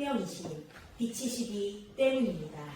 생명이신 빛이시기 때문입니다.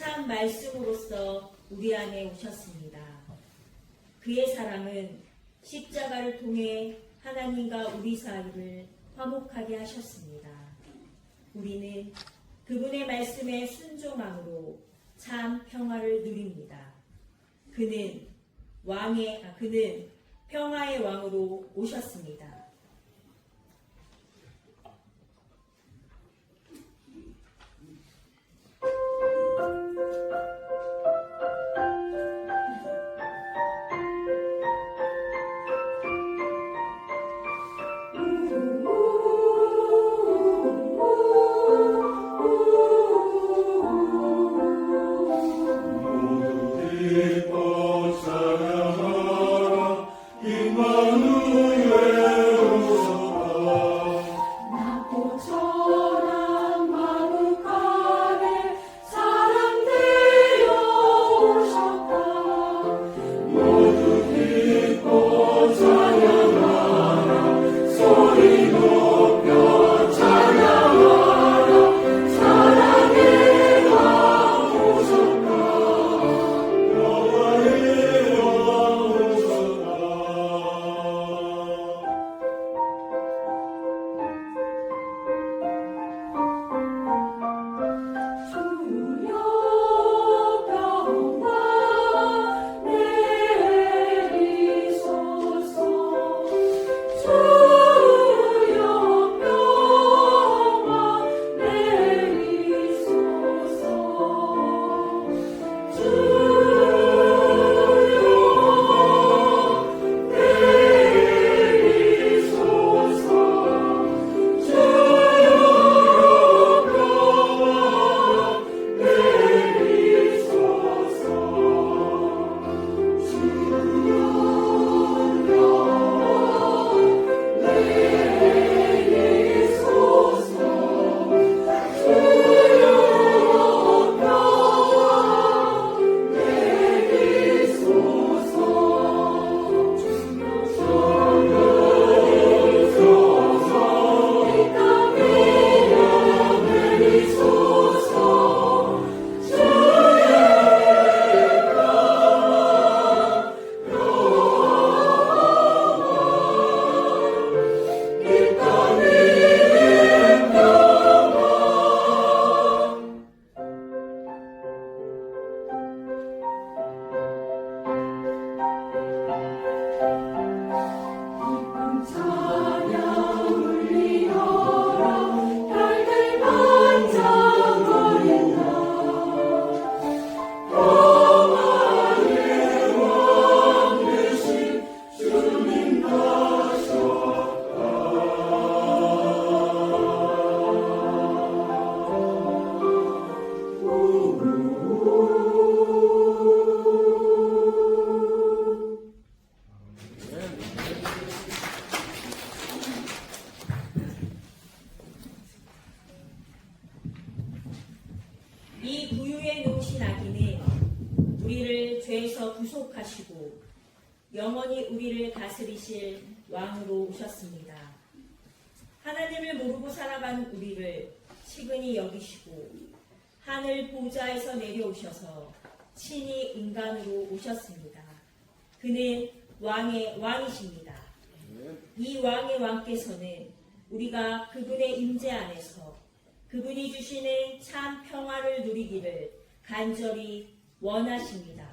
참 말씀으로써 우리 안에 오셨습니다. 그의 사랑은 십자가를 통해 하나님과 우리 사이를 화목하게 하셨습니다. 우리는 그분의 말씀에 순종함으로 참 평화를 누립니다. 그는 왕의 아, 그는 평화의 왕으로 오셨습니다. 우리를 다스리실 왕으로 오셨습니다. 하나님을 모르고 살아가는 우리를 치근히 여기시고 하늘 보좌에서 내려오셔서 친히 인간으로 오셨습니다. 그는 왕의 왕이십니다. 이 왕의 왕께서는 우리가 그분의 임재 안에서 그분이 주시는 참 평화를 누리기를 간절히 원하십니다.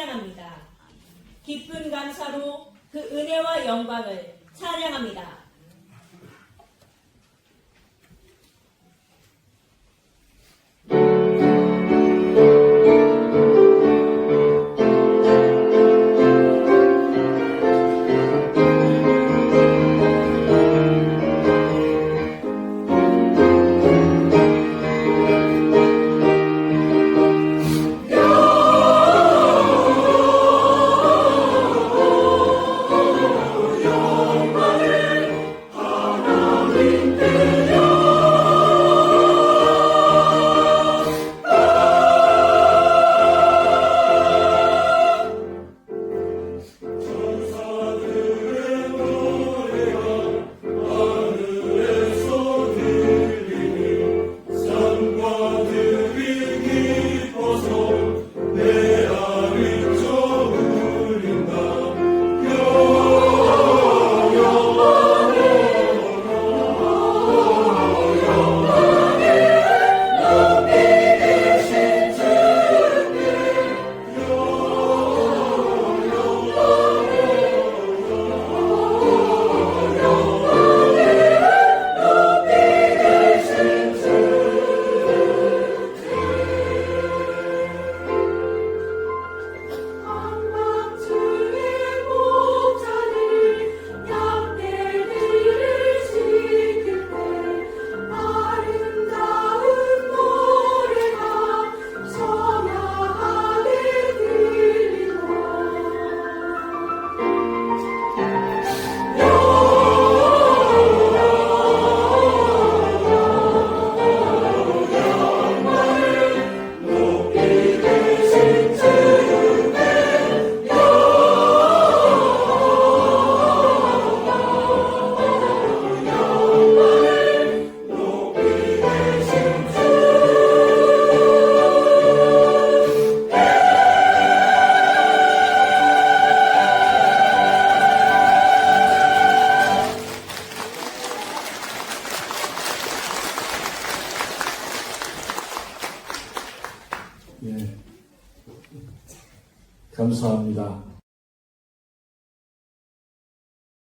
찬양합니다. 기쁜 감사로 그 은혜와 영광을 찬양합니다.